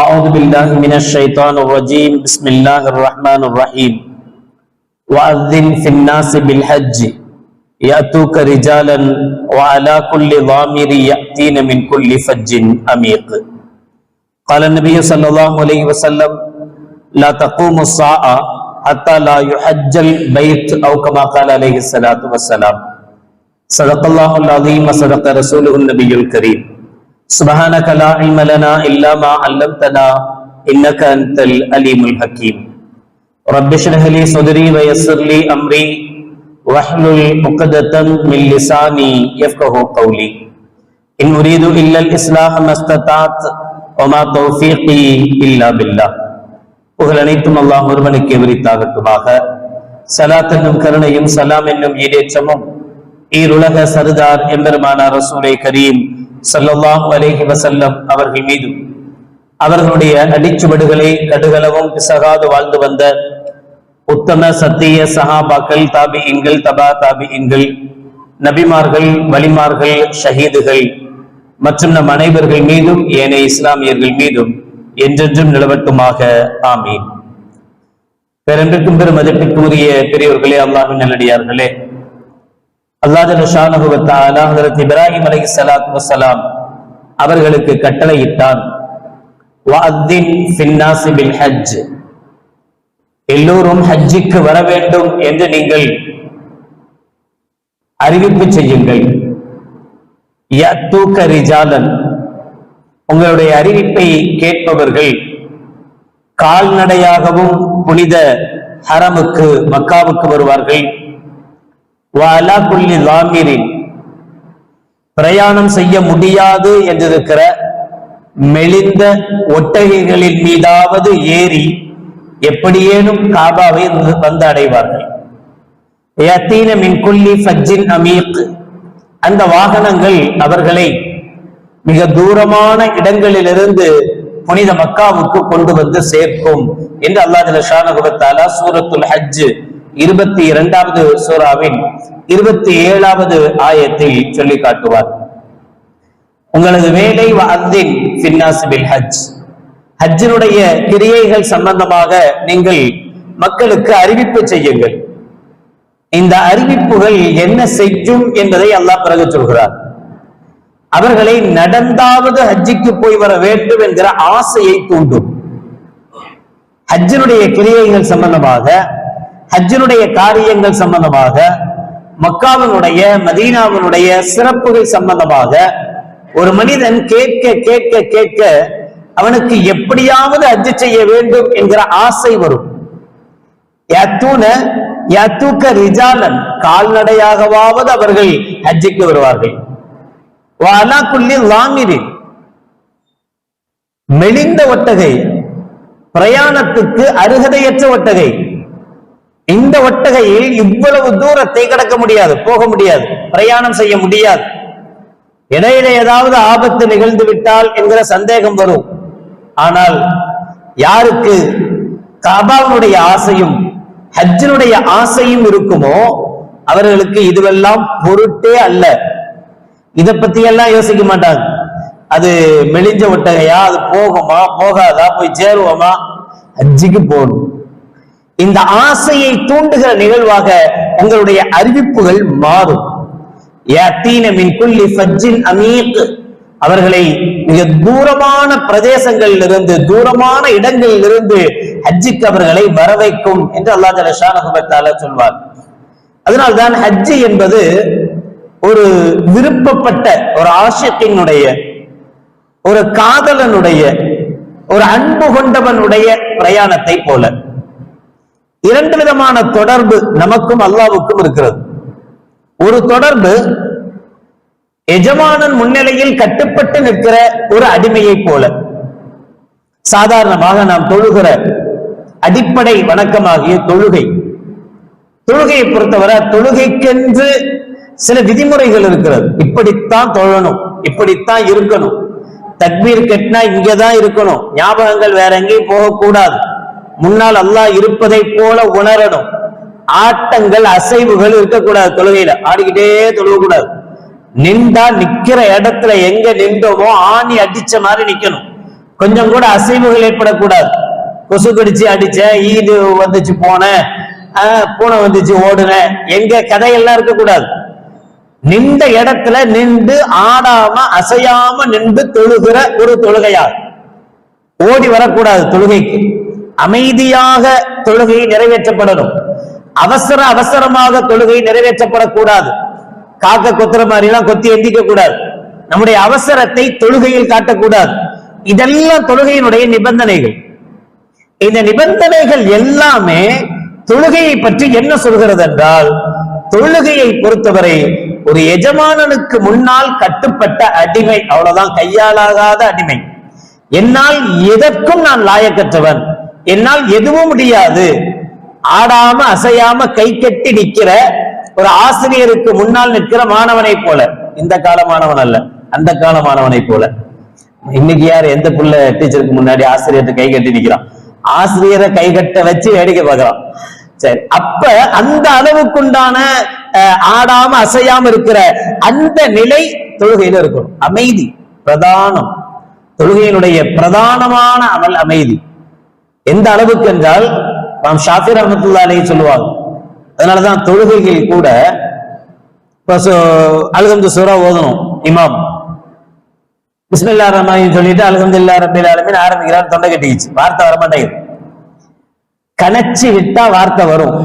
أعوذ بالله من الشيطان الرجيم. بسم الله الرحمن الرحيم. وأذن في الناس بالحج. يأتوك رجالا وعلى كل ضامر يأتين من كل فج عميق قال النبي صلى الله عليه وسلم لا تقوم الساعة حتى لا يحج البيت أو كما قال عليه الصلاة والسلام. صدق الله العظيم وصدق رسوله النبي الكريم. سبحانك لا علم لنا إلا ما علمتنا إنك أنت الأليم الحكيم رب اشرح لي صدري ويسر لي أمري واحلل عقدة من لساني يفقه قولي إن أريد إلا الإصلاح ما استطعت وما توفيقي إلا بالله புகழ் அனைத்தும் அல்லாஹ் ஒருவனுக்கு விரித்தாகட்டுமாக சலாத் என்னும் கருணையும் சலாம் என்னும் ஈடேற்றமும் ஈருலக சர்தார் எம்பெருமானார் ரசூலை கரீம் ஸல்லல்லாஹு அலேஹி வசல்லம் அவர்கள் மீதும் அவர்களுடைய அடிச்சுவடுகளை கடுகளவும் பிசகாது வாழ்ந்து வந்த உத்தம சத்திய சஹாபாக்கள் தாபியின்கள் தபா தாபியின்கள் நபிமார்கள் வலிமார்கள் ஷஹீதுகள் மற்றும் நம் அனைவர்கள் மீதும் ஏனைய இஸ்லாமியர்கள் மீதும் என்றென்றும் நிலவட்டுமாக. ஆமீன். பெரும்பிற்கும் பெரும் மதிப்பிற்குரிய பெரியவர்களே அல்லாஹின் நல்லடியார்களே அல்லாஹ் ஷானகுவத்தாலா இப்ராஹிம் அலைஹி சலாத் வசலாம் அவர்களுக்கு கட்டளையிட்டான். ஹஜ் எல்லோரும் ஹஜ்ஜிக்கு வர வேண்டும் என்று நீங்கள் அறிவிப்பு செய்யுங்கள். உங்களுடைய அறிவிப்பை கேட்பவர்கள் கால்நடையாகவும் புனித ஹரமுக்கு மக்காவுக்கு வருவார்கள். வாலா குல்லி லாமிரின் பிரயாணம் செய்ய முடியாது என்றிருக்கிற மெலிந்த ஒட்டகைகளின் மீதாவது ஏறி எப்படியேனும் காபாவை வந்து அடைவார்கள். யத்தீன மின் ஃபஜ்ஜின் அமீக் அந்த வாகனங்கள் அவர்களை மிக தூரமான இடங்களிலிருந்து புனித மக்காவுக்கு கொண்டு வந்து சேர்க்கும் என்று அல்லாஹ் ஷானகுபத்தாலா சூரத்துல் ஹஜ் இருபத்தி இரண்டாவது சூறாவின் இருபத்தி ஏழாவது ஆயத்தில் சொல்லி காட்டுவார். உங்களது வேலை அத்தின் பின்னாசிபில் ஹஜ். ஹஜ்ஜினுடைய கிரியைகள் சம்பந்தமாக நீங்கள் மக்களுக்கு அறிவிப்பு செய்யுங்கள். இந்த அறிவிப்புகள் என்ன செய்யும் என்பதை அல்லாஹ் பிறகு சொல்கிறார். அவர்களை நடந்தாவது ஹஜ்ஜிக்கு போய் வர வேண்டும் என்கிற ஆசையை தூண்டும். ஹஜ்ஜினுடைய கிரியைகள் சம்பந்தமாக ஹஜ்ஜினுடைய காரியங்கள் சம்பந்தமாக மக்காவினுடைய மதீனாவினுடைய சிறப்புகள் சம்பந்தமாக ஒரு மனிதன் கேட்க கேட்க கேட்க அவனுக்கு எப்படியாவது ஹஜ்ஜு செய்ய வேண்டும் என்கிற ஆசை வரும். யாத்தூக்க ரிஜாலன் கால்நடையாகவாவது அவர்கள் ஹஜ்ஜிக்கு வருவார்கள். வாலா குல்லி லாமிரின் மெலிந்த ஒட்டகை பிரயாணத்துக்கு அருகதையற்ற ஒட்டகை இந்த ஒட்டகையில் இவ்வளவு தூரத்தை கடக்க முடியாது போக முடியாது பிரயாணம் செய்ய முடியாது. இடையில ஏதாவது ஆபத்து நிகழ்ந்து விட்டால் என்கிற சந்தேகம் வரும். ஆனால் யாருக்கு கபாவுடைய ஆசையும் ஹஜ்ஜினுடைய ஆசையும் இருக்குமோ அவர்களுக்கு இதுவெல்லாம் பொருட்டே அல்ல. இதை பத்தி எல்லாம் யோசிக்க மாட்டாங்க. அது மெலிஞ்ச ஒட்டகையா அது போகுமா போகாதா போய் சேருவோமா? ஹஜ்ஜிக்கு போகணும். இந்த ஆசையை தூண்டுகிற நிகழ்வாக உங்களுடைய அறிவிப்புகள் மாறும். ஃபஜ்ஜின் அவர்களை மிக தூரமான பிரதேசங்களில் இருந்து தூரமான இடங்களில் இருந்து ஹஜ்ஜிக்கு அவர்களை வரவைக்கும் என்று அல்லாஹ் ஜலஷான சொல்வார். அதனால்தான் ஹஜ்ஜி என்பது ஒரு விருப்பப்பட்ட ஒரு ஆசியத்தினுடைய ஒரு காதலனுடைய ஒரு அன்பு கொண்டவனுடைய பிரயாணத்தை போல. இரண்டு விதமான தொடர்பு நமக்கும் அல்லாவுக்கும் இருக்கிறது. ஒரு தொடர்பு எஜமானன் முன்னிலையில் கட்டுப்பட்டு நிற்கிற ஒரு அடிமையை போல. சாதாரணமாக நாம் தொழுகிற அடிப்படை வணக்கமாகிய தொழுகை. தொழுகையை பொறுத்தவரை தொழுகைக்கென்று சில விதிமுறைகள் இருக்கிறது. இப்படித்தான் தொழணும் இப்படித்தான் இருக்கணும். தக்பீர் கட்டினா இங்கதான் இருக்கணும். ஞாபகங்கள் வேற எங்கேயும் போகக்கூடாது. முன்னால் அல்லாஹ் இருப்பதை போல உணரணும். ஆட்டங்கள் அசைவுகள் இருக்கக்கூடாது தொழுகையில. ஆடிக்கிட்டே தொழுகக்கூடாது. நின்றா நிக்கிற இடத்துல எங்க நின்றோமோ ஆணி அடிச்ச மாதிரி நிக்கணும். கொஞ்சம் கூட அசைவுகள் ஏற்படக்கூடாது. கொசு கடிச்சு அடிச்ச ஈது வந்துச்சு போனேன். பூனை வந்துச்சு ஓடுன எங்க கதையெல்லாம் இருக்கக்கூடாது. நின்ற இடத்துல நின்று ஆடாம அசையாம நின்று தொழுகிற ஒரு தொழுகையார் ஓடி வரக்கூடாது தொழுகைக்கு. அமைதியாக தொழுகை நிறைவேற்றப்படணும். அவசர அவசரமாக தொழுகை நிறைவேற்றப்படக்கூடாது. காக்க கொத்துற மாதிரி எல்லாம் கொத்தி எந்திக்க கூடாது நம்முடைய அவசரத்தை தொழுகையில் காட்டக்கூடாது. இதெல்லாம் தொழுகையினுடைய நிபந்தனைகள். இந்த நிபந்தனைகள் எல்லாமே தொழுகையை பற்றி என்ன சொல்கிறது என்றால் தொழுகையை பொறுத்தவரை ஒரு எஜமானனுக்கு முன்னால் கட்டுப்பட்ட அடிமை அவ்வளவுதான் கையாலாகாத அடிமை. என்னால் எதற்கும் நான் லாயக்கற்றவன். என்னால் எதுவும் முடியாது. ஆடாம அசையாம கை கட்டி நிக்கிற ஒரு ஆசிரியருக்கு முன்னால் நிற்கிற மாணவனை போல. இந்த கால மாணவன் அல்ல அந்த கால மாணவனை போல. இன்னைக்கு யார் எந்த புள்ள டீச்சருக்கு முன்னாடி ஆசிரியர்கிட்ட கை கட்டி நிக்கிறான்? ஆசிரியரை கை கட்ட வச்சு வேடிக்கை பார்க்கறான். சரி அப்ப அந்த அளவுக்குண்டான அஹ், ஆடாம அசையாம இருக்கிற அந்த நிலை தொழுகையில இருக்கணும். அமைதி பிரதானம். தொழுகையினுடைய பிரதானமான அமல் அமைதி. எந்த அளவுக்கு என்றால் நாம் ஷாஃபிர் ரஹமத்துல்லா அலைஹி சொல்லுவாங்க. அதனாலதான் தொழுகைகள் கூட இப்போ அல்ஹம்து சூரா ஓதணும் இமாம். பிஸ்மில்லா ரஹ்மான் சொல்லிட்டு அலகம்து இல்லா ரபில் ஆலமீன் ஆரம்பிக்கிறார் தொண்டை கட்டிச்சு வார்த்தை வர மாட்டேங்குது கணச்சு விட்டா வார்த்தை வரும்.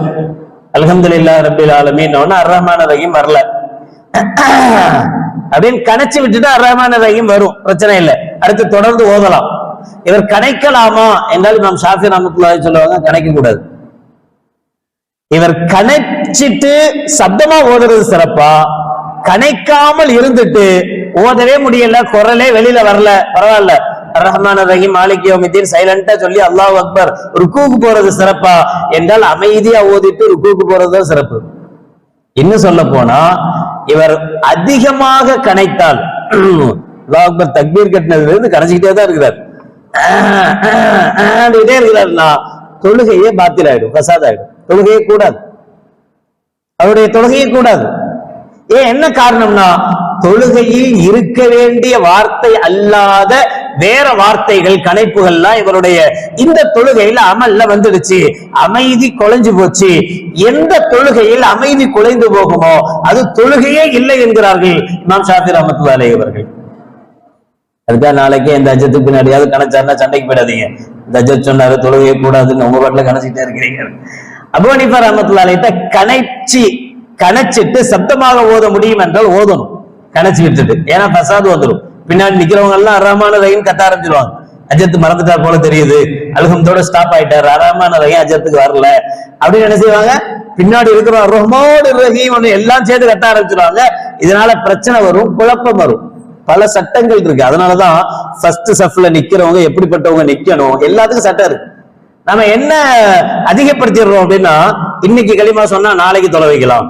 அல்ஹம்துலில்லாஹ் இல்லா ரபில் ஒன்னு அர் ரஹ்மான் ரஹீம் வரல. அப்படின்னு கணச்சு விட்டுட்டு அர்ரஹ்மான ரஹீம் வரும். பிரச்சனை இல்லை. அடுத்து தொடர்ந்து ஓதலாம். இவர் கணைக்கலாமா என்றால் நாம் ஷாஃபி ரஹமத்துல்லாஹி சொல்லுவாங்க கணைக்க கூடாது இவர் கணைச்சிட்டு சப்தமா ஓதுறது சிறப்பா? கணைக்காமல் இருந்துட்டு ஓதவே முடியல குரலே வெளியில வரல பரவாயில்ல. ரஹ்மான் ரஹீம் மாலிக் யோமித்தீன் சைலண்டா சொல்லி அல்லாஹ் அக்பர் ருக்கூக்கு போறது சிறப்பா? என்றால் அமைதியா ஓதிட்டு ருக்கூக்கு போறதுதான் சிறப்பு. இன்னும் சொல்ல போனா இவர் அதிகமாக கணைத்தால் அல்லாஹ் அக்பர் தக்பீர் கட்டினதுல இருந்து கணைச்சிக்கிட்டே தான் இருக்கிறார். ஆண்டுகிட்டே இருக்கிறாருன்னா தொழுகையே பாத்தில் ஆயிடும் கசாத் ஆயிடும் தொழுகையே கூடாது. அவருடைய தொழுகையே கூடாது. ஏன் என்ன காரணம்னா தொழுகையில் இருக்க வேண்டிய வார்த்தை அல்லாத வேற வார்த்தைகள் கணைப்புகள்லாம் இவருடைய இந்த தொழுகையில அமல்ல வந்துடுச்சு. அமைதி குலைஞ்சு போச்சு. எந்த தொழுகையில் அமைதி குலைந்து போகுமோ அது தொழுகையே இல்லை என்கிறார்கள் நாம் சாத்திர அமத்துவாலே அவர்கள். அதுக்காக நாளைக்கே இந்த அஜத்துக்கு பின்னாடியாவது கணச்சாருன்னா சண்டைக்கு போயிடாதீங்க. இந்த அஜத் சொன்னாரு தொழுகையே கூடாதுன்னு உங்க பாட்டுல கணச்சிட்டே இருக்கிறீங்க. அபு ஹனீஃபா ரஹமத்துல்லாலிட்ட கணைச்சி கணைச்சிட்டு சப்தமாக ஓத முடியும் என்றால் ஓதணும். கணச்சி விட்டுட்டு. ஏன்னா ஃபசாது வந்துடும் பின்னாடி நிக்கிறவங்க எல்லாம் அறமான ரயின் கத்த ஆரம்பிச்சிருவாங்க. அஜத் மறந்துட்டா போல தெரியுது. அல்ஹம்தோட ஸ்டாப் ஆயிட்டார். அறமான ரயின் அஜத்துக்கு வரல. அப்படின்னு என்ன செய்வாங்க? பின்னாடி இருக்கிற ரொம்ப ரஹீம் எல்லாம் சேர்த்து கத்த ஆரம்பிச்சிருவாங்க. இதனால பிரச்சனை வரும் குழப்பம் வரும். பல சட்டங்கள் இருக்கு. அதனாலதான் ஃபர்ஸ்ட் சஃப்ல நிக்கிறவங்க எப்படிப்பட்டவங்க நிக்கணும்? எல்லாத்துக்கும் சட்டம் இருக்கு. நம்ம என்ன அதிகப்படுத்திடுறோம் அப்படின்னா இன்னைக்கு களிமா சொன்னா நாளைக்கு தொலை வைக்கலாம்.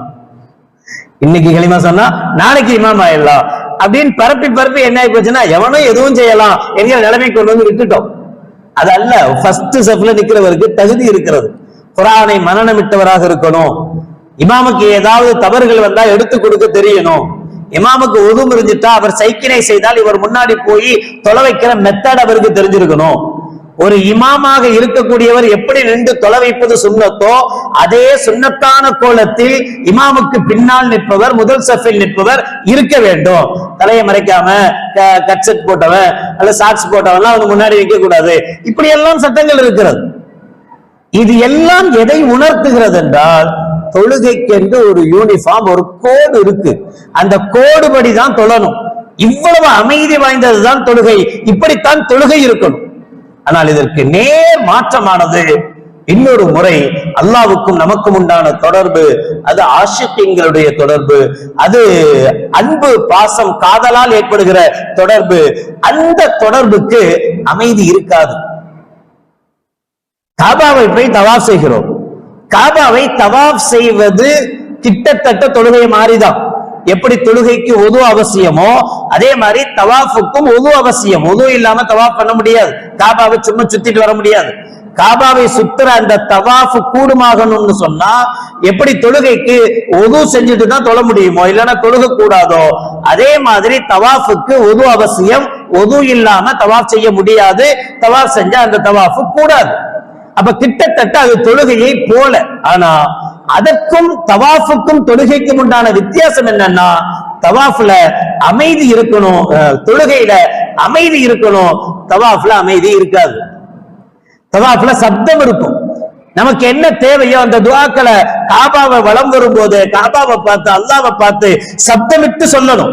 இன்னைக்கு களிமா சொன்னா நாளைக்கு இமாம் ஆயிடலாம். அப்படின்னு பரப்பி பரப்பி என்ன ஆகி போச்சுன்னா எவனும் எதுவும் செய்யலாம் என்கிற நிலைமை கொண்டு வந்து விட்டுட்டோம். அது அல்ல ஃபர்ஸ்ட் செஃப்ல நிக்கிறவருக்கு தகுதி இருக்கிறது. குரானை மனநமிட்டவராக இருக்கணும். இமாமுக்கு ஏதாவது தவறுகள் வந்தா எடுத்து கொடுக்க தெரியணும். இமாமுக்கு உது இருந்துட்டா அவர் சைக்கினை செய்தால் இவர் முன்னாடி போய் தொலை வைக்கிற மெத்தட் அவருக்கு தெரிஞ்சிருக்கணும். ஒரு இமாமாக இருக்கக்கூடியவர் எப்படி நின்று தொலை வைப்பது சுண்ணத்தோ அதே சுண்ணத்தான கோலத்தில் இமாமுக்கு பின்னால் நிற்பவர் முதல் சஃபில் நிற்பவர் இருக்க வேண்டும். தலையை மறைக்காம கட்செட் போட்டவன் அல்ல சாக்ஸ் போட்டவன்லாம் அவங்க முன்னாடி நிற்க கூடாது இப்படி எல்லாம் சட்டங்கள் இருக்கிறது. இது எல்லாம் எதை உணர்த்துகிறது என்றால் தொழுகைக்கென்று ஒரு யூனிஃபார்ம் ஒரு கோடு இருக்கு. அந்த கோடு படி தான் தொழணும். இவ்வளவு அமைதி வாய்ந்ததுதான் தொழுகை. இப்படித்தான் தொழுகை இருக்கணும். ஆனால் இதற்கு நேர் மாற்றமானது இன்னொரு முறை அல்லாவுக்கும் நமக்கும் உண்டான தொடர்பு. அது ஆஷிக்கிங்களுடைய தொடர்பு. அது அன்பு பாசம் காதலால் ஏற்படுகிற தொடர்பு. அந்த தொடர்புக்கு அமைதி இருக்காது. காபாவை போய் தவா செய்கிறோம். காபாவை தவாப் செய்வது கிட்டத்தட்ட தொழுகை மாறிதான். எப்படி தொழுகைக்கு ஒது அவசியமோ அதே மாதிரி தவாஃபுக்கும் ஒது அவசியம். ஒது இல்லாம தவாஃப் பண்ண முடியாது. காபாவை சும்மா சுத்திட்டு வர முடியாது. காபாவை சுத்துற அந்த தவாஃப் கூடுமாகணும்னு சொன்னா எப்படி தொழுகைக்கு ஒது செஞ்சுட்டு தான் தொழ முடியுமோ இல்லைன்னா தொழுக கூடாதோ அதே மாதிரி தவாஃபுக்கு ஒது அவசியம். ஒது இல்லாம தவாஃப் செய்ய முடியாது. தவாஃப் செஞ்சா அந்த தவாஃபு கூடாது. அப்ப கிட்டத்தட்ட அது தொழுகையை போல. ஆனா அதற்கும் தவாஃபுக்கும் தொழுகைக்கும் உண்டான வித்தியாசம் என்னன்னா தவாஃப்ல அமைதி இருக்கணும் தொழுகையில அமைதி இருக்கணும். தவாஃப்ல அமைதி இருக்காது. தவாஃப்ல சப்தம் இருக்கும். நமக்கு என்ன தேவையோ அந்த துவாக்களை காபாவை வளம் வரும்போது காபாவை பார்த்து அல்லாவை பார்த்து சப்தமிட்டு சொல்லணும்.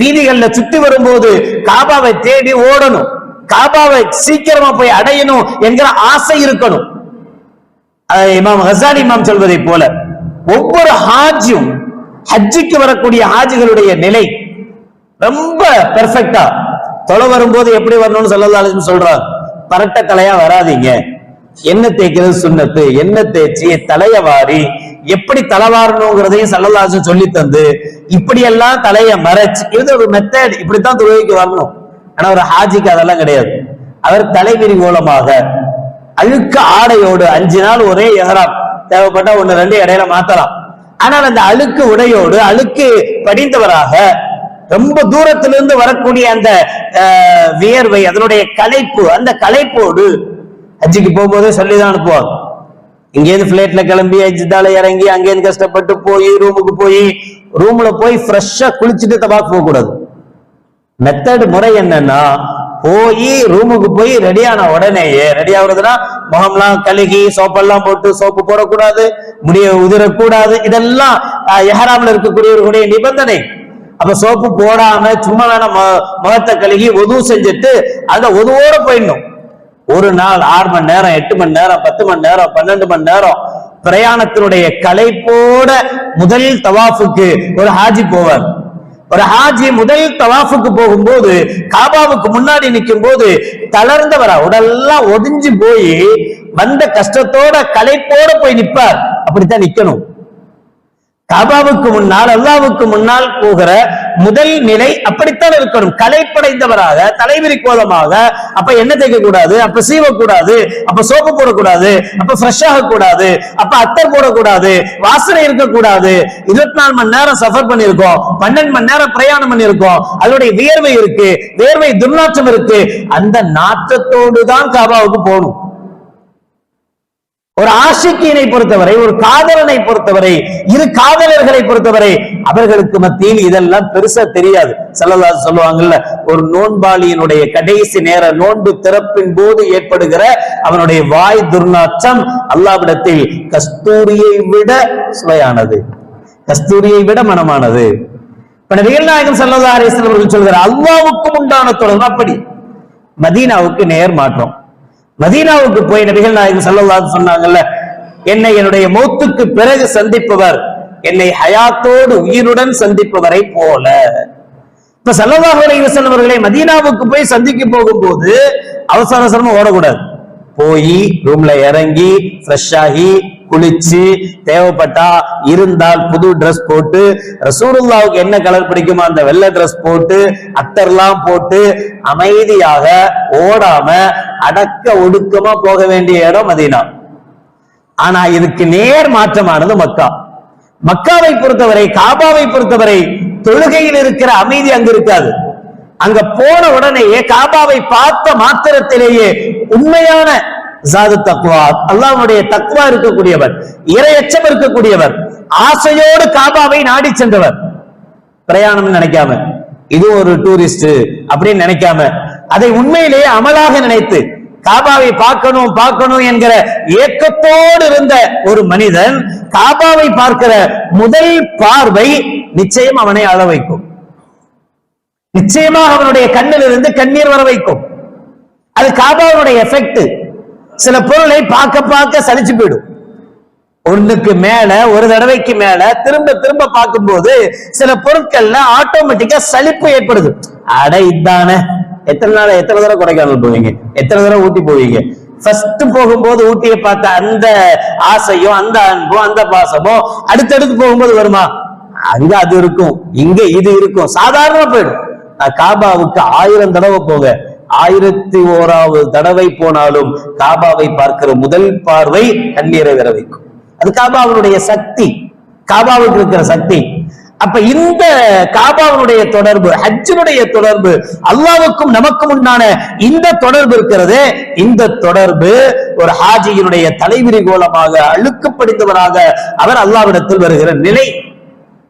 வீதிகள்ல சுற்றி வரும்போது காபாவை தேடி ஓடணும். காபாவை சீக்கிரமா போய் அடையணும் என்கிற ஆசை இருக்கணும். இமாம் ஹசான் இமாம் சொல்வதை போல ஒவ்வொரு ஹாஜும் ஹஜ்ஜிக்கு வரக்கூடிய ஹாஜிகளுடைய நிலை ரொம்ப பெர்ஃபெக்டா தொலை வரும்போது எப்படி வரணும்னு சொல்லலாம் சொல்றாங்க பரட்ட தலையா வராதீங்க. என்ன தேய்க்கிறது? சுண்ணத்து. என்ன தேய்ச்சி? தலைய வாரி. எப்படி தலைவாரணுங்கிறதையும் சல்லல்லாசன் சொல்லி தந்து இப்படியெல்லாம் தலைய மறைச்சு இது ஒரு மெத்தட் இப்படித்தான் துறவிக்கு வரணும். ஆனா ஒரு ஹாஜிக்கு அதெல்லாம் கிடையாது. அவர் தலைவிரி மூலமாக அழுக்க ஆடையோடு அஞ்சு நாள் ஒரே எஹராம். தேவைப்பட்டா ஒண்ணு ரெண்டு இடையில மாத்தலாம். ஆனால் அந்த அழுக்கு உடையோடு அழுக்கு படிந்தவராக ரொம்ப தூரத்திலிருந்து வரக்கூடிய அந்த வியர்வை அதனுடைய கலைப்பு அந்த கலைப்போடு ஹஜ்ஜிக்கு போகும்போதே சொல்லிதான் அனுப்புவாங்க இங்கேருந்து பிளைட்ல கிளம்பி ஜித்தால இறங்கி அங்கேருந்து கஷ்டப்பட்டு போய் ரூமுக்கு போய் ரூம்ல போய் ஃப்ரெஷ்ஷா குளிச்சுட்டு தபாக் போகக்கூடாது. மெத்தட் முறை என்னன்னா போய் ரூமுக்கு போய் ரெடியான உடனேயே ரெடி ஆகுறதுன்னா முகம்லாம் கழுகி சோப்பெல்லாம் போட்டு சோப்பு போடக்கூடாது முடிய உதிரக்கூடாது இதெல்லாம் எஹராமில் இருக்கக்கூடியவர்களுடைய நிபந்தனை. அப்ப சோப்பு போடாம சும்மா வேணாம் முகத்தை கழுகி ஒது செஞ்சுட்டு அந்த ஒதுவோட போயிடணும். ஒரு நாள் ஆறு மணி நேரம் எட்டு மணி நேரம் பத்து மணி நேரம் பன்னெண்டு மணி நேரம் பிரயாணத்தினுடைய களைப்போட முதல் தவாஃபுக்கு ஒரு ஹாஜி போவார். ஒரு ஹாஜி முதல் தவாஃபுக்கு போகும்போது காபாவுக்கு முன்னாடி நிற்கும் போது தளர்ந்தவரா உடல்லாம் ஒடிஞ்சு போய் வந்த கஷ்டத்தோட களைப்போட போய் நிற்பார் அப்படித்தான் நிக்கணும். காபாவுக்கு முன்னால் அல்லாவுக்கு முன்னால் போகிற முதல் நிலை அப்படித்தான் இருக்கணும். கலைப்படைந்தவராக தலைவிரி கோலமாக அப்ப என்ன தேய்க்க கூடாது அப்ப சீவக்கூடாது அப்ப சோப்பு போடக்கூடாது அப்ப ஃப்ரெஷ் ஆகக்கூடாது அப்ப அத்தர் போடக்கூடாது வாசனை இருக்கக்கூடாது. இருபத்தி நாலு மணி நேரம் சஃபர் பண்ணியிருக்கோம் பன்னெண்டு மணி நேரம் பிரயாணம் பண்ணியிருக்கோம் அதனுடைய வியர்வை இருக்கு வியர்வை துர்நாற்றம் இருக்கு. அந்த நாற்றத்தோடு தான் காபாவுக்கு போகணும். ஒரு ஆஷிக்கியனை பொறுத்தவரை ஒரு காதலனை பொறுத்தவரை இரு காதலர்களை பொறுத்தவரை அவர்களுக்கு மத்தியில் இதெல்லாம் பெருசா தெரியாது. செல்லல்லா சொல்லுவாங்கல்ல ஒரு நோன்பாளியினுடைய கடைசி நேர நோன்பு திறப்பின் போது ஏற்படுகிற அவனுடைய வாய் துர்நாற்றம் அல்லாவிடத்தில் கஸ்தூரியை விட சுவையானது. கஸ்தூரியை விட மனமானது. இப்ப நபிகள் நாயகம் சல்லல்லா அலிஸ்லாம் அவர்கள் சொல்கிறார் அல்லாவுக்கும் உண்டான தொடர்பு அப்படி. மதீனாவுக்கு நேர் மாற்றம். மதீனாவுக்கு போய் நபிகள் நாயகம் சல்லல்லாது சொன்னாங்கல்ல என்னை என்னுடைய மௌத்துக்கு பிறகு சந்திப்பவர் என்னை ஹயாத்தோடு உயிருடன் சந்திப்பவரை போல. இப்ப ஸல்லல்லாஹு அலைஹி அவர்களை மதீனாவுக்கு போய் சந்திக்க போகும்போது அவசர அவசரமா ஓடக்கூடாது. போய் ரூம்ல இறங்கி ஃப்ரெஷ் ஆகி குளிச்சு தேவைப்பட்டா இருந்தால் புது டிரஸ் போட்டு ரசூருல்லாவுக்கு என்ன கலர் பிடிக்குமோ அந்த வெள்ளை டிரஸ் போட்டு அத்தர்லாம் போட்டு அமைதியாக ஓடாம அடக்க ஒடுக்கமா போக வேண்டிய இடம் மதீனா. ஆனா இதுக்கு நேர் மாற்றமானது மக்கா. மக்காவை பொறுத்தவரை காபாவை பொறுத்தவரை தொழுகையில் இருக்கிற அமைதி அங்க இருக்காது. அங்க போன உடனேயே காபாவை பார்த்த மாத்திரத்திலேயே உண்மையான ஜாது தக்குவா அல்லாவுடைய தக்குவா இருக்கக்கூடியவர் இரையச்சம் இருக்கக்கூடியவர் ஆசையோடு காபாவை நாடி சென்றவர். பிரயாணம் நினைக்காம இது ஒரு டூரிஸ்ட் அப்படின்னு நினைக்காம அதை உண்மையிலேயே அமலாக நினைத்து காபாவை பார்க்கணும் பார்க்கணும் என்கிற ஏக்கத்தோடு இருந்த ஒரு மனிதன் காபாவை பார்க்கிற முதல் பார்வை நிச்சயம் அவனை அழ வைக்கும். நிச்சயமாக அவனுடைய கண்ணில் இருந்து கண்ணீர் வர வைக்கும். அது காபாவுடைய எஃபெக்ட் சில பொருளை பார்க்க பார்க்க சலிச்சு போயிடும். ஒண்ணுக்கு மேல ஒரு தடவைக்கு மேல திரும்ப திரும்ப பார்க்கும்போது சில பொருட்கள்ல ஆட்டோமேட்டிக்கா சலிப்பு ஏற்படுது. அட இதானே. எத்தனை நாள் எத்தனை தடவை கொடைக்கானல் போவீங்க? எத்தனை தடவை ஊட்டி போவீங்க? ஃபர்ஸ்ட் போகும்போது ஊட்டியை பார்த்த அந்த ஆசையும் அந்த அன்பும் அந்த பாசமும் அடுத்தடுத்து போகும்போது வருமா? அங்க அது இருக்கும். இங்க இது இருக்கும். சாதாரணமா போயிடும். காபாவுக்கு ஆயிரம் தடவை போக ஆயிரத்தி ஓராவது தடவை போனாலும் காபாவை பார்க்கிற முதல் பார்வை கண்ணீரை வர வைக்கும் அது காபாவினுடைய சக்தி. காபாவுக்கு இருக்கிற சக்தி. அப்ப இந்த காபாவினுடைய தொடர்பு ஹஜ்ஜினுடைய தொடர்பு அல்லாவுக்கும் நமக்கும் உண்டான இந்த தொடர்பு இருக்கிறது. இந்த தொடர்பு ஒரு ஹாஜியினுடைய தலைவிரி கோலமாக அழுக்கப்படித்தவராக அவர் அல்லாவிடத்தில் வருகிற நிலை.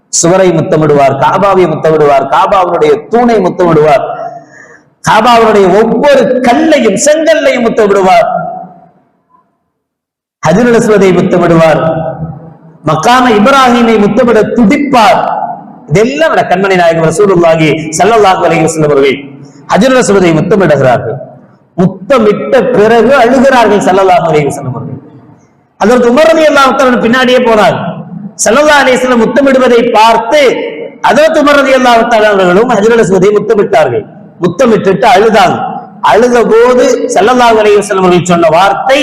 சுவரை முத்தமிடுவார் காபாவை முத்தமிடுவார் காபாவினுடைய தூணை முத்தமிடுவார். காபாவுடைய ஒவ்வொரு கல்லையும் செங்கல்லையும் முத்தமிடுவார். விடுவார் அஸ்வதை முத்தமிடுவார். மக்காம இப்ராஹிமை முத்தமிட துடிப்பார். இதெல்லாம் விட கண்மணி நாயகம் ரசூலுல்லாகி சல்லல்லாஹு அலைஹி வஸல்லம் அவர்கள் ஹஜ்ரல் அஸ்வதை முத்தமிடுகிறார்கள். முத்தமிட்ட பிறகு அழுகிறார்கள் சல்லல்லாஹு அலைஹி வஸல்லம் அவர்கள். அதற்கு உமர் ரலியல்லாஹு தஆலா பின்னாடியே போனார். ஸல்லல்லாஹு அலைஹி வஸல்லம் முத்தமிடுவதை பார்த்து அதற்கு உமர் ரலியல்லாஹு தஆலா அவர்களும் முத்தமிட்டார்கள். முத்தமிட்டு அழுதாங்க. அழுத போது ஸல்லல்லாஹு அலைஹி சொன்ன வார்த்தை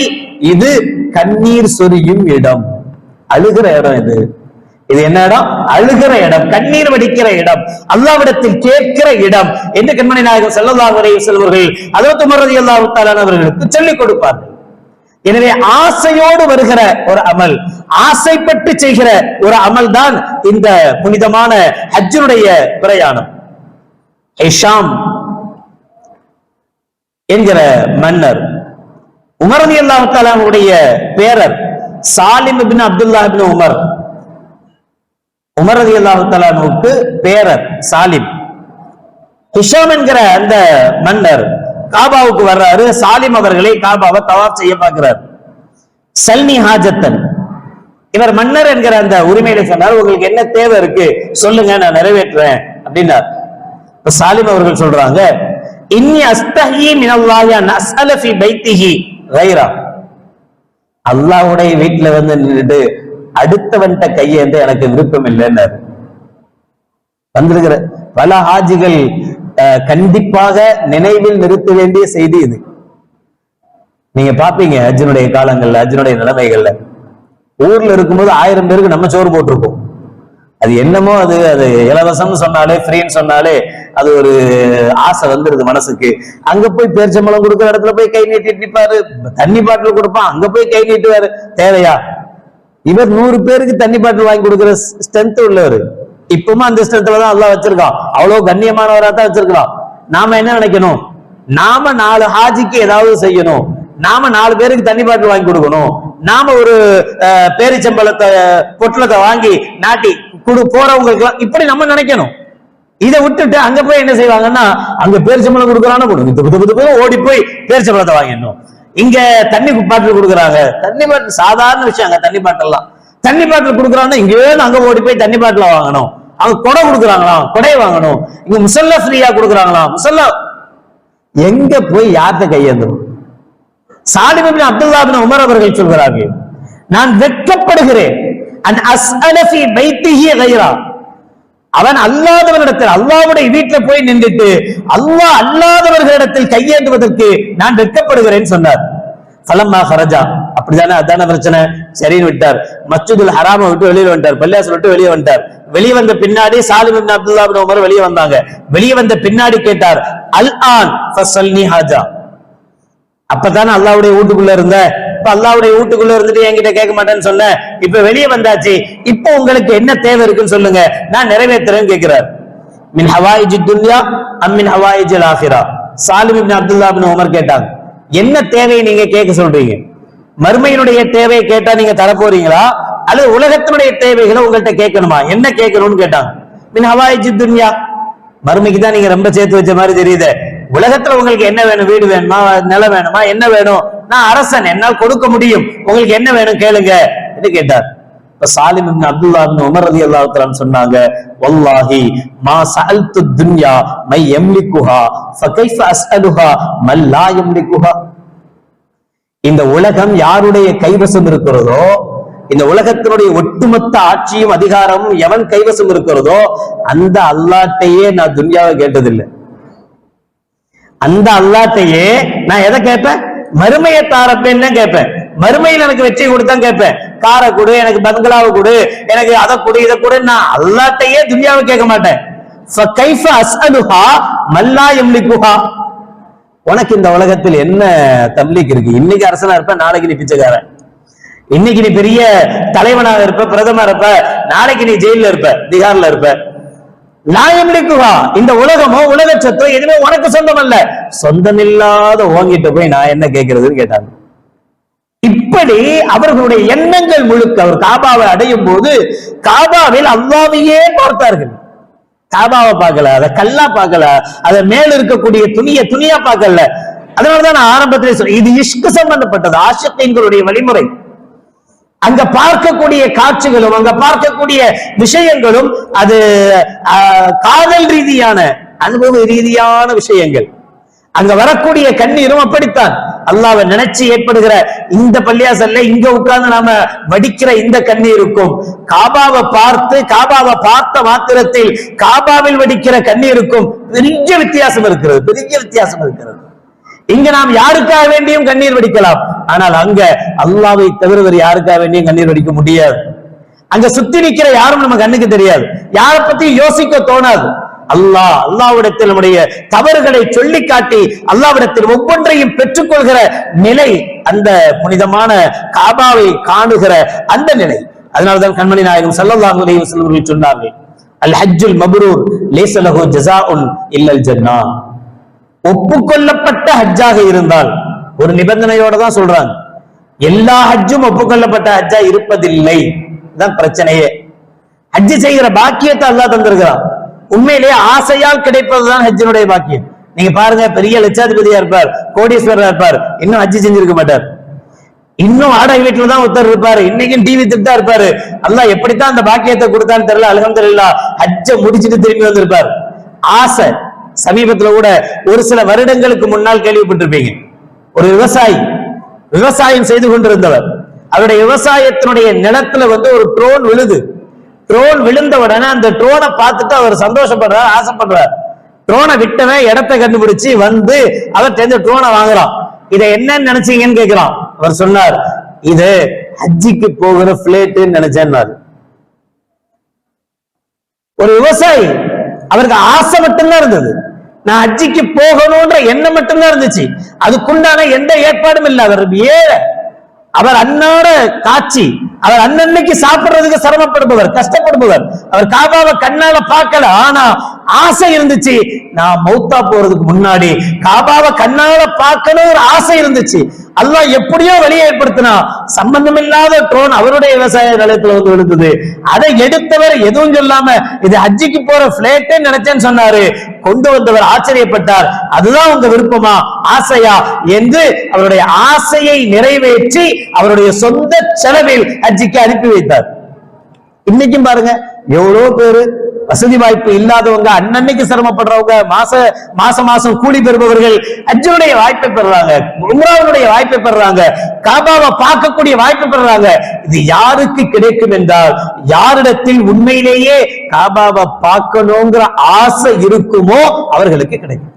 இது கண்ணீர் சொரியும் இடம். அழுகிற இடம் இது. இது என்ன இடம்? அழுகிற இடம். கண்ணீர் வடிக்கிற இடம். அல்லாவிடத்தில் கேட்கிற இடம். என்று கண்மணி நாயகம் ஸல்லல்லாஹு அலைஹி வஸல்லம் அவர்கள் அதற்கு உமர் அவர்களுக்கு சொல்லிக் கொடுப்பார்கள். எனவே ஆசையோடு வருகிற ஒரு அமல் ஆசைப்பட்டு செய்கிற ஒரு அமல் தான் இந்த புனிதமான ஹஜ்ஜனுடைய பிரயாணம். ஹிஷாம் என்கிற மன்னர். உமர் அலி அல்லாஹாலுடைய பேரர் Salim bin Abdullah bin Umar. Umar Ali அல்லாஹாலுக்கு பேரர் சாலிம். ஹிஷாம் என்கிற அந்த மன்னர் காபாவுக்கு வர்றாரு. சாலிம் அவர்களை காபாவை தவாப் செய்ய பார்க்கிறார். சல்னி ஹாஜத்தன். இவர் மன்னர் என்கிற அந்த உரிமையில சொன்னார் உங்களுக்கு என்ன தேவை இருக்கு? சொல்லுங்க நான் நிறைவேற்றுறேன். அப்படின்னார். இப்ப சாலிம் அவர்கள் சொல்றாங்க இன்னி அஸ்தஹி மினல்லாஹி அன் அஸ்அல ஃபி பைத்திஹி கைரா. அல்லாஹ்வுடைய வீட்டுல வந்து நின்னுட்டு அடுத்தவன்ட்ட கையேந்த எனக்கு விருப்பம் இல்லைன்னு வந்திருக்கிற பல ஹாஜிகள் அஹ், கண்டிப்பாக நினைவில் நிறுத்த வேண்டிய செய்தி இது. நீங்க பாப்பீங்க அர்ஜுனுடைய காலங்கள்ல அர்ஜுனுடைய நிலைமைகள்ல. ஊர்ல இருக்கும்போது ஆயிரம் பேருக்கு நம்ம சோறு போட்டிருப்போம். அது என்னமோ அது அது இலவசம்னு சொன்னாலே ஃப்ரீன்னு சொன்னாலே அது ஒரு ஆசை வந்துருது மனசுக்கு. அங்க போய் பேரிச்சம்பழம் கொடுக்குற இடத்துல போய் கை நீட்டிட்டு நிற்பாரு தண்ணி பாட்டில் கொடுப்பான் அங்க போய் கை நீட்டுவாரு. தேவையா? இவர் நூறு பேருக்கு தண்ணி பாட்டில் வாங்கி கொடுக்குற ஸ்ட்ரென்த் உள்ளவர். இப்பவும் அந்த ஸ்ட்ரென்த்ல தான் அல்லாஹ் வச்சிருக்கான். அவ்வளவு கண்ணியமானவரா தான் வச்சிருக்கலாம் நாம என்ன நினைக்கணும்? நாம நாலு ஹாஜிக்கு ஏதாவது செய்யணும். நாம நாலு பேருக்கு தண்ணி பாட்டில் வாங்கி கொடுக்கணும். நாம ஒரு அஹ், பேரிச்சம்பழத்தை பொட்டலத்தை வாங்கி நாட்டி குடு போறவங்களுக்கு இப்படி நம்ம நினைக்கணும். இதை விட்டுட்டு அங்க போய் என்ன செய்வாங்கன்னா அங்க பேரிச்சம்பளம் கொடுக்குறான்னு கொடுங்க ஓடி போய் பேரிச்சம்பளத்தை வாங்கிடணும். இங்க தண்ணி பாட்டில் கொடுக்குறாங்க. தண்ணி பாட்டில் சாதாரண விஷயம் அங்க தண்ணி பாட்டெல்லாம். தண்ணி பாட்டில் கொடுக்குறாங்கன்னா இங்கே அங்க ஓடி போய் தண்ணி பாட்டில் வாங்கணும். அவங்க கொடை கொடுக்குறாங்களாம் கொடை வாங்கணும். இங்க முசல்ல ஃப்ரீயா கொடுக்குறாங்களாம் முசல்ல. எங்க போய் யார்கிட்ட கையேந்தணும் சாலிபின் அப்துல்லா பின் உமர் அவர்கள் சொல்கிறார்கள் நான் வெட்கப்படுகிறேன். அன் அஸ்அலஃபி பைத்திஹி கைரா. அவன் அல்லாதவனிடத்தில் அல்லாவுடைய வீட்டுல போய் நின்றுட்டு அல்லாஹ் அல்லாதவர்களிடத்தில் கையேந்துவதற்கு நான் வெட்கப்படுகிறேன் சொன்னார். ஃபலம்மா ஹரஜா. அப்படிதானே அதான பிரச்சனை? சரின்னு விட்டார். மச்சுதுல் ஹராம விட்டு வெளியே வந்துட்டார். பள்ளியாசல் விட்டு வெளியே வந்துட்டார். வெளியே வந்த பின்னாடி சாலிம் இப்னு அப்துல்லா உமர் வெளியே வந்தாங்க. வெளியே வந்த பின்னாடி கேட்டார் அல் ஆன் ஃபஸல்னி ஹாஜா. அப்பதானே அல்லாவுடைய வீட்டுக்குள்ள இருந்த இப்ப அல்லாவுடைய வீட்டுக்குள்ள இருந்துட்டு என்கிட்ட கேட்க மாட்டேன்னு சொன்ன இப்ப வெளியே வந்தாச்சு இப்போ உங்களுக்கு என்ன தேவை இருக்குன்னு சொல்லுங்க. நான் நிறைவேற்றுறேன்னு கேட்கிறார். மின் ஹவாயிஜி துன்யா அம்மின் ஹவாயிஜி ஹவாயிஜ் ஆஹிரா Salim ibn Abdullah ibn Umar கேட்டாங்க. என்ன தேவையை நீங்க கேட்க சொல்றீங்க? மறுமையினுடைய தேவையை கேட்டா நீங்க தர போறீங்களா அல்லது உலகத்தினுடைய தேவைகளை உங்கள்கிட்ட கேட்கணுமா? என்ன கேட்கணும்னு கேட்டாங்க. மின் ஹவாயிஜி துன்யா. மறுமைக்கு தான் நீங்க ரொம்ப சேர்த்து வச்ச மாதிரி தெரியுது. உலகத்துல உங்களுக்கு என்ன வேணும்? வீடு வேணுமா? நிலம் வேணுமா? என்ன வேணும்? நான் அரசன் என்னால் கொடுக்க முடியும். உங்களுக்கு என்ன வேணும் கேளுங்க. என்று கேட்டார். இப்ப Salim ibn Abdullah ibn Umar ரலியல்லாஹு தஆலா சொன்னாங்க வல்லாஹி மா சஅல்து துன்யா மை யம்லிகுஹா ஃபகைஃப அஸ்அலுஹா மல் லா யம்லிகுஹா. இந்த உலகம் யாருடைய கைவசம் இருக்கிறதோ இந்த உலகத்தினுடைய ஒட்டுமொத்த ஆட்சியும் அதிகாரமும் எவன் கைவசம் இருக்கிறதோ அந்த அல்லாட்டையே நான் துன்யாவை கேட்டதில்லை. அந்த அல்லாட்டையே நான் எதை கேட்பேன்? மறுமையை தாரப்பேன்னு தான் கேட்பேன். மறுமையில் எனக்கு வெற்றி கொடுத்தான் கேட்பேன். காரை கொடு எனக்கு பங்களாவை கொடு எனக்கு அதை கொடு இதை கொடு நான் அல்லாட்டையே துனியாவை கேட்க மாட்டேன். மல்லா எம்லிக்குஹா உனக்கு இந்த உலகத்தில் என்ன தம்லீக் இருக்கு? இன்னைக்கு அரசனா இருப்ப நாளைக்கு நீ பிச்சைக்காரன். இன்னைக்கு நீ பெரிய தலைவனாக இருப்ப பிரதமர் இருப்ப நாளைக்கு நீ ஜெயில இருப்ப திகார்ல இருப்ப. நாயம்லிக்குவா இந்த உலகமோ உலக சொத்தோ எதுவுமே உனக்கு சொந்தம் அல்ல சொந்தமில்லாத ஓங்கிட்டு போய் நான் என்ன கேட்கறதுன்னு கேட்டாங்க. இப்படி அவர்களுடைய எண்ணங்கள் முழுக்க அவர் காபாவை அடையும் போது காபாவில் அவ்வாவையே பார்த்தார்கள். காபாவை பார்க்கல அதை கல்லா பார்க்கல அதை மேல இருக்கக்கூடிய துணிய துணியா பார்க்கல. அதனாலதான் நான் ஆரம்பத்திலே சொல்றேன் இது இஷ்கு சம்பந்தப்பட்டது ஆஷத்தின்களுடைய வழிமுறை. அங்க பார்க்கக்கூடிய காட்சிகளும் அங்க பார்க்கக்கூடிய விஷயங்களும் அது ஆஹ், காதல் ரீதியான அனுபவ ரீதியான விஷயங்கள். அங்க வரக்கூடிய கண்ணீரும் அப்படித்தான். அல்லாவை நினைச்சு ஏற்படுகிற இந்த பள்ளியாசல்ல இங்க உட்கார்ந்து நாம வடிக்கிற இந்த கண்ணீருக்கும் காபாவை பார்த்து காபாவை பார்த்த மாத்திரத்தில் காபாவில் வடிக்கிற கண்ணீருக்கும் பெரிய வித்தியாசம் இருக்கிறது பெரிய வித்தியாசம் இருக்கிறது. இங்க நாம் யாருக்காக வேண்டியும் கண்ணீர் வடிக்கலாம். ஆனால் அங்க அல்லாவை தவிர வேறு யாருக்காக வேண்டியும் கண்ணீர் வடிக்க முடியாது. அங்க சுத்தி நிக்கிற யாரும் நம்ம கண்ணுக்கு தெரியாது. யாரை பத்தி யோசிக்க தோணாது. அல்லாஹ் அல்லாவிடத்தில் நம்முடைய தவறுகளை சொல்லி காட்டி அல்லாவிடத்தில் ஒவ்வொன்றையும் பெற்றுக்கொள்கிற நிலை அந்த புனிதமான காபாவை காணுகிற அந்த நிலை. அதனால்தான் கண்மணி நாயகம் செல்லல்லா அலைஹி வஸல்லம் சொன்னார்கள் அல் ஹஜ்ஜுல் மப்ரூர் லேசலஹு ஜஸாஉன் இல்லல் ஜன்னா. ஒப்புக்கொள்ளப்பட்ட ஹஜ்ஜாக இருந்தால் ஒரு நிபந்தனையோட தான் சொல்றாங்க. எல்லா ஹஜ்ஜும் ஒப்புக்கொள்ளப்பட்ட ஹஜ்ஜா இருப்பதில்லை. தான் பிரச்சனையே. ஹஜ்ஜு செய்கிற பாக்கியத்தை அல்லாஹ் தந்திருக்கிறான். உண்மையிலேயே ஆசையால் கிடைப்பதுதான் ஹஜ்ஜினுடைய பாக்கியம். நீங்க பாருங்க பெரிய லட்சாதிபதியா இருப்பார் கோடீஸ்வரரா இருப்பார் இன்னும் ஹஜ்ஜு செஞ்சிருக்க மாட்டார். இன்னும் வாடகை வீட்டுல தான் ஒருத்தர் இருப்பாரு இன்னைக்கும் டிவி திட்டா இருப்பாரு. அல்லா எப்படித்தான் அந்த பாக்கியத்தை கொடுத்தான்னு தெரியல அல்ஹம்துலில்லாஹ் ஹஜ்ஜ முடிச்சுட்டு திரும்பி வந்திருப்பார். ஆசை. சமீபத்துல கூட ஒரு சில வருடங்களுக்கு முன்னால் கேள்விப்பட்டிருப்பீங்க. ஒரு விவசாயி விவசாயம் செய்து கொண்டிருந்தவர். அவருடைய விவசாயத்தினுடைய நிலத்துல வந்து ஒரு ட்ரோன் விழுது. ட்ரோன் விழுந்த உடனே அந்த ட்ரோனை பார்த்துட்டு அவர் சந்தோஷப்படுறார் ஆசைப்படுறார். ட்ரோனை விட்டவன் இடத்தை கண்டுபிடிச்சு வந்து அவர் தெரிஞ்ச ட்ரோனை வாங்குறான். இதை என்னன்னு நினைச்சீங்கன்னு கேட்கிறான் அவர் சொன்னார் இது ஹஜ்ஜிக்கு போகிற பிளேட்டுன்னு நினைச்சேன்னாரு. ஒரு விவசாயி அவருக்கு ஆசை மட்டும்தான் இருந்தது. நான் அஜிக்கு போகணும்ன்ற எண்ணம் மட்டும்தான் இருந்துச்சு. அதுக்குண்டான எந்த ஏற்பாடும் இல்லை. அவர் ஏழை. அவர் அண்ணோட காட்சி. அவர் அன்னன்னைக்கு சாப்பிடுறதுக்கு சிரமப்படுபவர் கஷ்டப்படுபவர். அவர் காபாவை கண்ணால பார்க்கல. ஆனா ஆசை இருந்துச்சு. நான் மௌத்தா போறதுக்கு முன்னாடி காபாவை கண்ணால பார்க்கணும் ஒரு ஆசை இருந்துச்சு. அல்லாஹ் எப்படியோ வழியை ஏற்படுத்தினா சம்பந்தமில்லாத ட்ரோன் அவருடைய விவசாய நிலையத்துல வந்து விழுந்தது. அதை எடுத்தவர் எதுவும் சொல்லாம இது ஹஜ்ஜிக்கு போற பிளேட்டே நினைச்சேன்னு சொன்னாரு. கொண்டு வந்தவர் ஆச்சரியப்பட்டார். அதுதான் உங்க விருப்பமா? ஆசையா? என்று அவருடைய ஆசையை நிறைவேற்றி அவருடைய சொந்த செலவில் ஹஜ்ஜிக்கு அனுப்பி வைத்தார். இன்னைக்கும் பாருங்க எவ்வளவு பேரு வசதி வாய்ப்பு இல்லாதவங்க அன்னன்னைக்கு சிரமப்படுறவங்க மாச மாசம் மாசம் கூலி பெறுபவர்கள் அஜனுடைய வாய்ப்பை பெறுறாங்க உம்ராவனுடைய வாய்ப்பை பெறுறாங்க காபாவை பார்க்கக்கூடிய வாய்ப்பு பெறுறாங்க. இது யாருக்கு கிடைக்கும் என்றால் யாரிடத்தில் உண்மையிலேயே காபாவை பார்க்கணுங்கிற ஆசை இருக்குமோ அவர்களுக்கு கிடைக்கும்.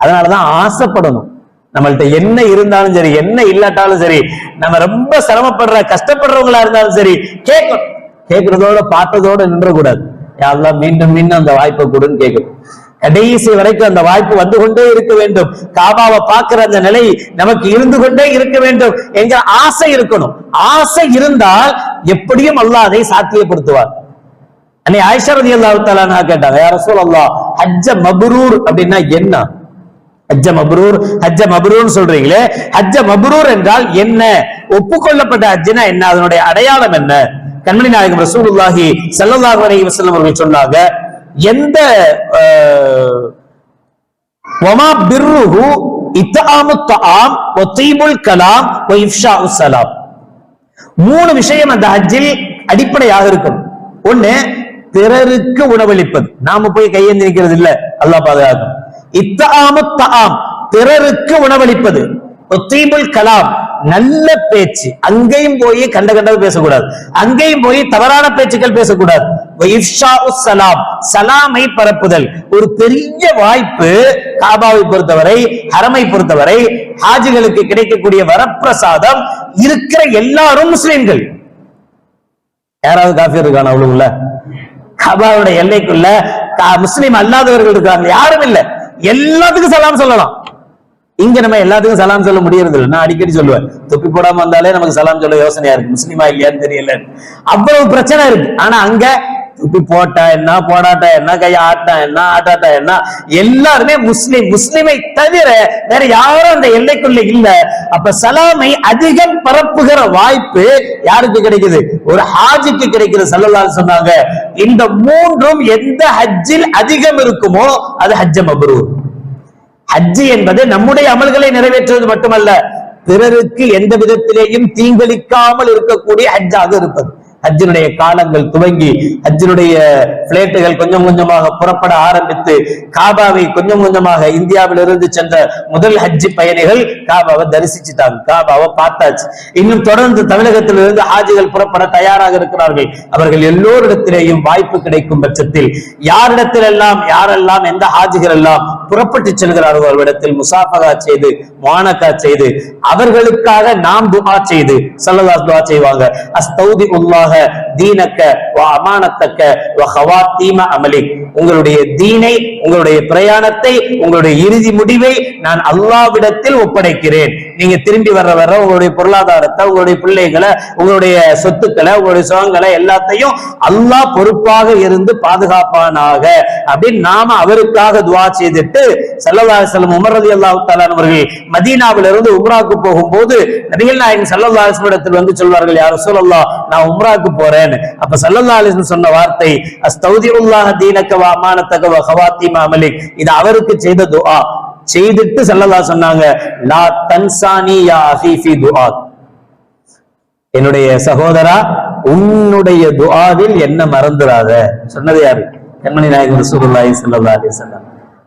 அதனாலதான் ஆசைப்படணும். நம்மள்ட்ட என்ன இருந்தாலும் சரி என்ன இல்லாட்டாலும் சரி நம்ம ரொம்ப சிரமப்படுற கஷ்டப்படுறவங்களா இருந்தாலும் சரி கேட்கணும். கேட்கறதோட பார்த்ததோட நின்றக்கூடாது. யாரெல்லாம் மீண்டும் மீண்டும் அந்த வாய்ப்பை கொடுன்னு கேட்கும். கடைசி வரைக்கும் அந்த வாய்ப்பு வந்து கொண்டே இருக்க வேண்டும். காபாவை பார்க்கிற அந்த நிலை நமக்கு இருந்து கொண்டே இருக்க வேண்டும் என்கிற ஆசை இருக்கணும். ஆசை இருந்தால் எப்படியும் அல்லாஹ் அதை சாத்தியப்படுத்துவார். அன்னை ஆயிஷா ரதி கேட்டாங்க யார சொல் ஹஜ்ஜ மபரூர் அப்படின்னா என்ன? ஹஜ்ஜ மபுரூர் ஹஜ்ஜ மபுரூர்னு சொல்றீங்களே ஹஜ்ஜ மபுரூர் என்றால் என்ன? ஒப்புக்கொள்ளப்பட்ட ஹஜ்ஜினா என்ன? அதனுடைய அடையாளம் என்ன? கண்மணி நாயகம் ரசூலுல்லாஹி சல்லல்லாஹு அலைஹி வஸல்லம் அவர்கள் சொன்னாங்க எந்த வமா பிர்ருஹு இத்தாமு தஆம் வ தீபுல் கலாம் வ இஃப்ஷாஉ ஸலாம். மூணு விஷயம் அந்த ஹஜ்ஜில் அடிப்படையாக இருக்கும். ஒண்ணு பிறருக்கு உணவளிப்பது. நாம போய் கையேந்தி நிற்கிறது இல்ல அல்லாஹ் பாதுகாக்கும். இத்தாமு தஆம் பிறருக்கு உணவளிப்பது. ஒத்தீபுல் கலாம் நல்ல பேச்சு. அங்கேயும் போய் கண்ட கண்டது பேசக்கூடாது. அங்கேயும் போய் தவறான பேச்சுக்கள் பேசக்கூடாது. வ சலாமை பரப்புதல். ஒரு பெரிய வாய்ப்பு காபாவை பொறுத்தவரை ஹரமை பொறுத்தவரை ஹாஜிகளுக்கு கிடைக்கக்கூடிய வரப்பிரசாதம் இருக்கிற எல்லாரும் முஸ்லிம்கள். யாராவது காஃபி இருக்கான அவ்வளவுல கபாவுடைய எல்லைக்குள்ள கா- முஸ்லிம் அல்லாதவர்கள் இருக்காங்க. யாரும் இல்ல. எல்லாத்துக்கும் சலாம் சொல்லலாம். இங்க நம்ம எல்லாத்துக்கும் சலாம் சொல்ல முடியறது இல்லை நான் அடிக்கடி சொல்லுவேன். தொப்பி போடாம வந்தாலே நமக்கு சலாம் சொல்ல யோசனையா இருக்கு. முஸ்லிமா இல்லையான்னு தெரியல. அவ்வளவு பிரச்சனை இருக்கு. ஆனா அங்க தொப்பி போட்டா என்ன போடாட்டா என்ன கைய ஆட்டா என்ன ஆட்டாட்டா என்ன எல்லாருமே முஸ்லிம். முஸ்லிமை தவிர வேற யாரும் அந்த எல்லைக்குள்ள இல்ல. அப்ப சலாமை அதிகம் பரப்புகிற வாய்ப்பு யாருக்கு கிடைக்குது? ஒரு ஹாஜிக்கு கிடைக்கிற சல்லல்லாஹு சொன்னாங்க. இந்த மூன்றும் எந்த ஹஜ்ஜில் அதிகம் இருக்குமோ அது ஹஜ்ஜம் அபரூர் ஹஜ்ஜி என்பது நம்முடைய அமல்களை நிறைவேற்றுவது மட்டுமல்ல பிறருக்கு எந்த விதத்திலேயும் தீங்களிக்காமல் இருக்கக்கூடிய ஹஜ்ஜாக இருப்பது. ஹஜ்ஜினுடைய காலங்கள் துவங்கி ஹஜ்ஜினுடைய பிளேட்டுகள் கொஞ்சம் கொஞ்சமாக புறப்பட ஆரம்பித்து காபாவை கொஞ்சம் கொஞ்சமாக இந்தியாவிலிருந்து சென்ற முதல் ஹஜ்ஜி பயணிகள் காபாவை தரிசிச்சுட்டாங்க. காபாவை பார்த்தாச்சு. இன்னும் தொடர்ந்து தமிழகத்திலிருந்து ஹாஜிகள் புறப்பட தயாராக இருக்கிறார்கள். அவர்கள் எல்லோரிடத்திலேயும் வாய்ப்பு கிடைக்கும் பட்சத்தில் யாரிடத்திலெல்லாம் யாரெல்லாம் எந்த ஹாஜிகள் எல்லாம் புறப்பட்டு செல்கிறார்கள் அவரிடத்தில் முசாஃபகா செய்து மானகா செய்து அவர்களுக்காக நாம் துஹா செய்து சல்லதாஸ் துவா செய்வாங்க. அஸ்தௌதி உல்லாஹ் தீனக்க வ அமானத்தக்க வ தீம அமலிக் உங்களுடைய தீனை உங்களுடைய பிரயாணத்தை உங்களுடைய இறுதி முடிவை நான் அல்லாவிடத்தில் ஒப்படைக்கிறேன். நீங்க திரும்பி வர்ற வர உங்களுடைய பொருளாதாரத்தை உங்களுடைய பிள்ளைகளை உங்களுடைய சொத்துக்களை உங்களுடைய சுகங்களை எல்லாத்தையும் அல்லாஹ் பொறுப்பாக இருந்து பாதுகாப்பானாக அப்படின்னு நாம அவருக்காக துவா செய்துட்டு சல்லல்லாஹு செல்லம் வஸல்லம் உமர் ரலியல்லாஹு அவர்கள் மதீனாவிலிருந்து இருந்து உம்ராக்கு போகும்போது நபிகள் நாயகன் சல்லல்லா அலிஸ்மிடத்தில் வந்து சொல்வார்கள் யார் சொல்லலாம் நான் உம்ராக்கு போறேன் அப்ப சல்லல்லா அலைஹி சொன்ன வார்த்தை அஸ்தௌதி உல்லாஹ தீனக்கவா அமானத்தகவா ஹவாத்தி மாமலிக் இது அவருக்கு செய்த துவா செய்துட்டு சல்லல்லாஹு சொன்னாங்க லா தன்சானி யா என்னுடைய சகோதரா உன்னுடைய துஆவில் என்ன மறந்துடாத சொன்னது யாரு? கண்மணி நாயகர் ரசூலுல்லாஹி ஸல்லல்லாஹு அலைஹி வஸல்லம்.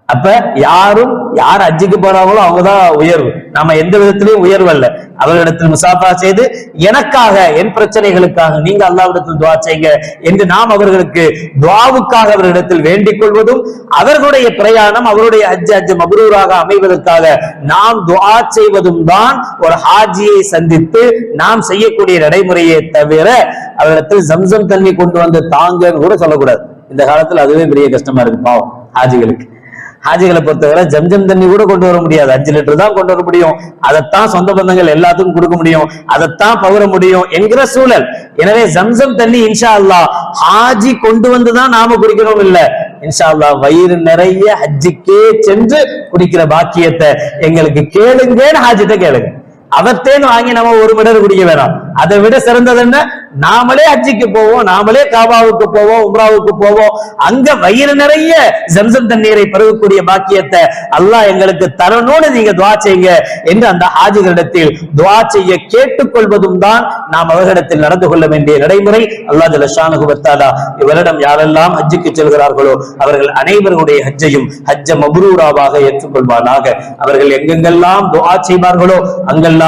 அப்ப யாரும் யார் அஜிக்கு போறாங்களோ அவங்கதான் உயர்வு. நாம எந்த விதத்திலையும் உயர்வு அல்ல. அவர்களிடத்தில் முசாஃபா செய்து எனக்காக என் பிரச்சனைகளுக்காக நீங்க அல்லாவிடத்தில் துவா செய்யுங்க என்று நாம் அவர்களுக்கு துவாவுக்காக அவர்களிடத்தில் வேண்டிக் கொள்வதும் அவர்களுடைய பிரயாணம் அவருடைய அஜ் அஜ் மபரூராக அமைவதற்காக நாம் துவா செய்வதும் தான் ஒரு ஹாஜியை சந்தித்து நாம் செய்யக்கூடிய நடைமுறையை தவிர அவரிடத்தில் ஜம்சம் தண்ணி கொண்டு வந்து தாங்கன்னு கூட சொல்லக்கூடாது. இந்த காலத்துல அதுவே பெரிய கஷ்டமா இருக்கு பாவம் ஹாஜிகளுக்கு. ஹாஜிகளை பொறுத்தவரை ஜம்ஜம் தண்ணி கூட கொண்டு வர முடியாது. அஞ்சு லிட்டர் தான் கொண்டு வர முடியும். அதைத்தான் சொந்த பந்தங்கள் எல்லாத்துக்கும் கொடுக்க முடியும். அதைத்தான் பகிர முடியும் என்கிற சூழல். எனவே ஜம்சம் தண்ணி இன்ஷா அல்லாஹ் ஹாஜி கொண்டு வந்துதான் நாம குடிக்கணும் இல்ல. இன்ஷா அல்லாஹ் வயிறு நிறைய ஹஜ்ஜிக்கே சென்று குடிக்கிற பாக்கியத்தை எங்களுக்கு கேளுங்கன்னு ஹாஜிட்ட கேளுங்க. அவத்தேன்னு வாங்கி நம்ம ஒரு மிடர் குடிக்க வேணாம். அதை விட சிறந்தது என்ன? நாமளே ஹஜ்ஜிக்கு போவோம் நாமளே காபாவுக்கு போவோம் உம்ராவுக்கு போவோம். அங்க வயிறு நிறைய ஜம்சம் தண்ணீரை பருகக்கூடிய பாக்கியத்தை அல்லாஹ் எங்களுக்கு தரணும்னு நீங்க துவா செய்யுங்க என்று அந்த ஹாஜிகளிடத்தில் துவா செய்ய கேட்டுக்கொள்வதும் தான் நாம் அவர்களிடத்தில் நடந்து கொள்ள வேண்டிய நடைமுறை. அல்லாஹ் ஜலஷானு இவரிடம் யாரெல்லாம் ஹஜ்ஜுக்கு செல்கிறார்களோ அவர்கள் அனைவருடைய ஹஜ்ஜையும் ஹஜ்ஜ மபுரூராவாக ஏற்றுக்கொள்வானாக. அவர்கள் எங்கெங்கெல்லாம் துவா செய்வார்களோ அங்கெல்லாம்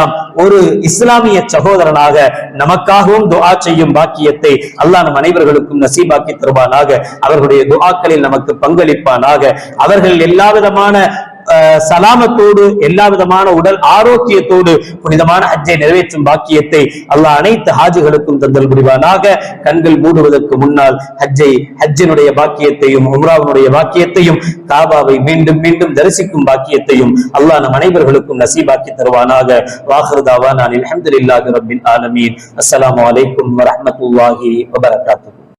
ஒரு இஸ்லாமிய சகோதரனாக நமக்காகவும் துஆ செய்யும் பாக்கியத்தை அல்லாஹ் நம் அனைவர்களுக்கும் நசீபாக்கி தருவானாக. அவர்களுடைய துஆக்களில் நமக்கு பங்களிப்பானாக. அவர்கள் எல்லா விதமான சலாமத்தோடு எல்லா விதமான உடல் ஆரோக்கியத்தோடு புனிதமான ஹஜ்ஜை நிறைவேற்றும் பாக்கியத்தை அல்லாஹ் அனைத்து ஹாஜிகளுக்கும் தந்தல் புரிவானாக. கண்கள் மூடுவதற்கு முன்னால் ஹஜ்ஜை ஹஜ்ஜினுடைய பாக்கியத்தையும் உம்ராவினுடைய பாக்கியத்தையும் காபாவை மீண்டும் மீண்டும் தரிசிக்கும் பாக்கியத்தையும் அல்லாஹ் நம் அனைவர்களுக்கும் நசீபாக்கி தருவானாக. வாஹர்தாவா நான் அல்ஹம்துலில்லாஹி ரபின் ஆலமீன். அஸ்லாம் அலைக்கும் வரமத்துல்லாஹி வபரகாத்து